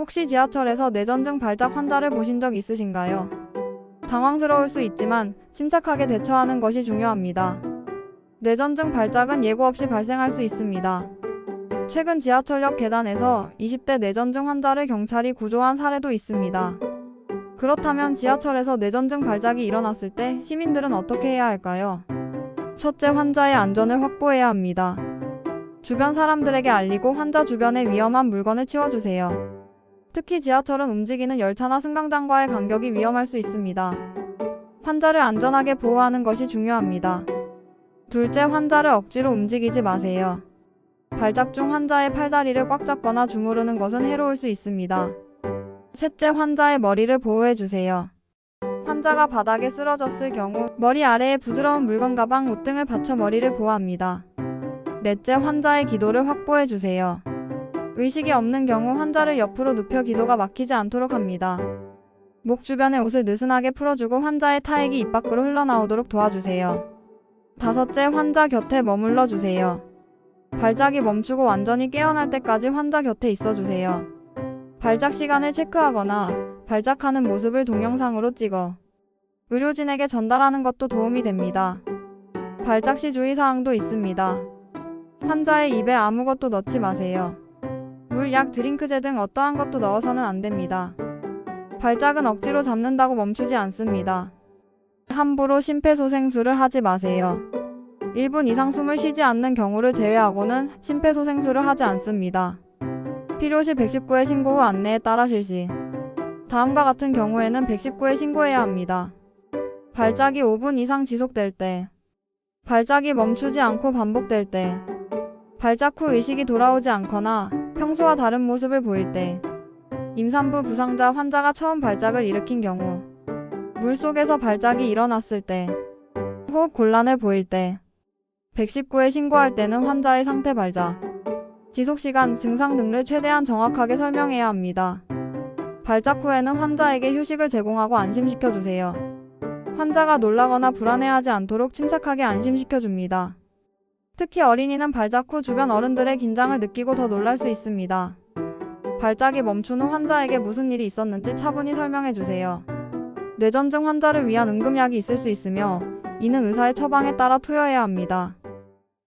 혹시 지하철에서 뇌전증 발작 환자를 보신 적 있으신가요? 당황스러울 수 있지만 침착하게 대처하는 것이 중요합니다. 뇌전증 발작은 예고 없이 발생할 수 있습니다. 최근 지하철역 계단에서 20대 뇌전증 환자를 경찰이 구조한 사례도 있습니다. 그렇다면 지하철에서 뇌전증 발작이 일어났을 때 시민들은 어떻게 해야 할까요? 첫째, 환자의 안전을 확보해야 합니다. 주변 사람들에게 알리고 환자 주변의 위험한 물건을 치워주세요. 특히 지하철은 움직이는 열차나 승강장과의 간격이 위험할 수 있습니다. 환자를 안전하게 보호하는 것이 중요합니다. 둘째, 환자를 억지로 움직이지 마세요. 발작 중 환자의 팔다리를 꽉 잡거나 주무르는 것은 해로울 수 있습니다. 셋째, 환자의 머리를 보호해 주세요. 환자가 바닥에 쓰러졌을 경우 머리 아래에 부드러운 물건 가방, 옷 등을 받쳐 머리를 보호합니다. 넷째, 환자의 기도를 확보해 주세요. 의식이 없는 경우 환자를 옆으로 눕혀 기도가 막히지 않도록 합니다. 목 주변의 옷을 느슨하게 풀어주고 환자의 타액이 입 밖으로 흘러나오도록 도와주세요. 다섯째, 환자 곁에 머물러 주세요. 발작이 멈추고 완전히 깨어날 때까지 환자 곁에 있어 주세요. 발작 시간을 체크하거나 발작하는 모습을 동영상으로 찍어 의료진에게 전달하는 것도 도움이 됩니다. 발작 시 주의사항도 있습니다. 환자의 입에 아무것도 넣지 마세요. 물, 약, 드링크제 등 어떠한 것도 넣어서는 안 됩니다. 발작은 억지로 잡는다고 멈추지 않습니다. 함부로 심폐소생술을 하지 마세요. 1분 이상 숨을 쉬지 않는 경우를 제외하고는 심폐소생술을 하지 않습니다. 필요시 119에 신고 후 안내에 따라 실시. 다음과 같은 경우에는 119에 신고해야 합니다. 발작이 5분 이상 지속될 때, 발작이 멈추지 않고 반복될 때, 발작 후 의식이 돌아오지 않거나 평소와 다른 모습을 보일 때, 임산부 부상자 환자가 처음 발작을 일으킨 경우, 물 속에서 발작이 일어났을 때, 호흡 곤란을 보일 때, 119에 신고할 때는 환자의 상태 발작, 지속시간, 증상 등을 최대한 정확하게 설명해야 합니다. 발작 후에는 환자에게 휴식을 제공하고 안심시켜 주세요. 환자가 놀라거나 불안해하지 않도록 침착하게 안심시켜 줍니다. 특히 어린이는 발작 후 주변 어른들의 긴장을 느끼고 더 놀랄 수 있습니다. 발작이 멈춘 후 환자에게 무슨 일이 있었는지 차분히 설명해 주세요. 뇌전증 환자를 위한 응급약이 있을 수 있으며 이는 의사의 처방에 따라 투여해야 합니다.